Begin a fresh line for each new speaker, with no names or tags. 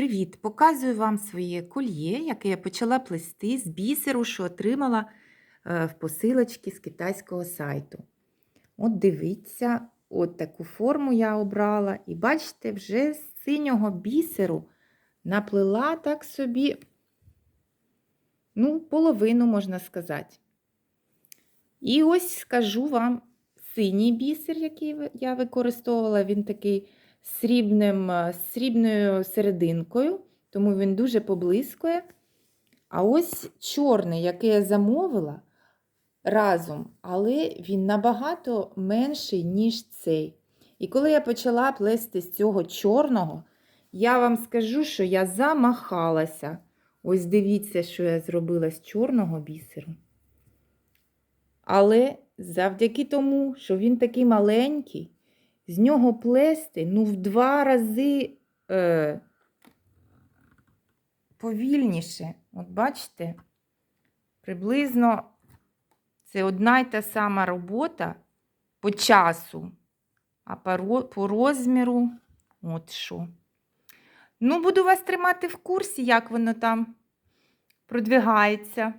Привіт! Показую вам своє кольє, яке я почала плести з бісеру, що отримала е, в посилочці з китайського сайту. От дивіться, от таку форму я обрала. І бачите, вже з синього бісеру наплела так собі, ну, половину, можна сказати. І ось скажу вам синій бісер, який я використовувала, він такий срібним, е, срібною серединкою, тому він дуже поблискує. А ось чорний, який я замовила разом, але він набагато менший, ніж цей. І коли я почала плести з цього чорного, я вам скажу, що я замахалася. Ось дивіться, що я зробила з чорного бісеру. Але завдяки тому, що він такий маленький, з нього плести ну, в два рази е, повільніше. От бачите, приблизно це одна й та сама робота по часу, а по, по розміру от що. Ну, буду вас тримати в курсі, як воно там продвигається.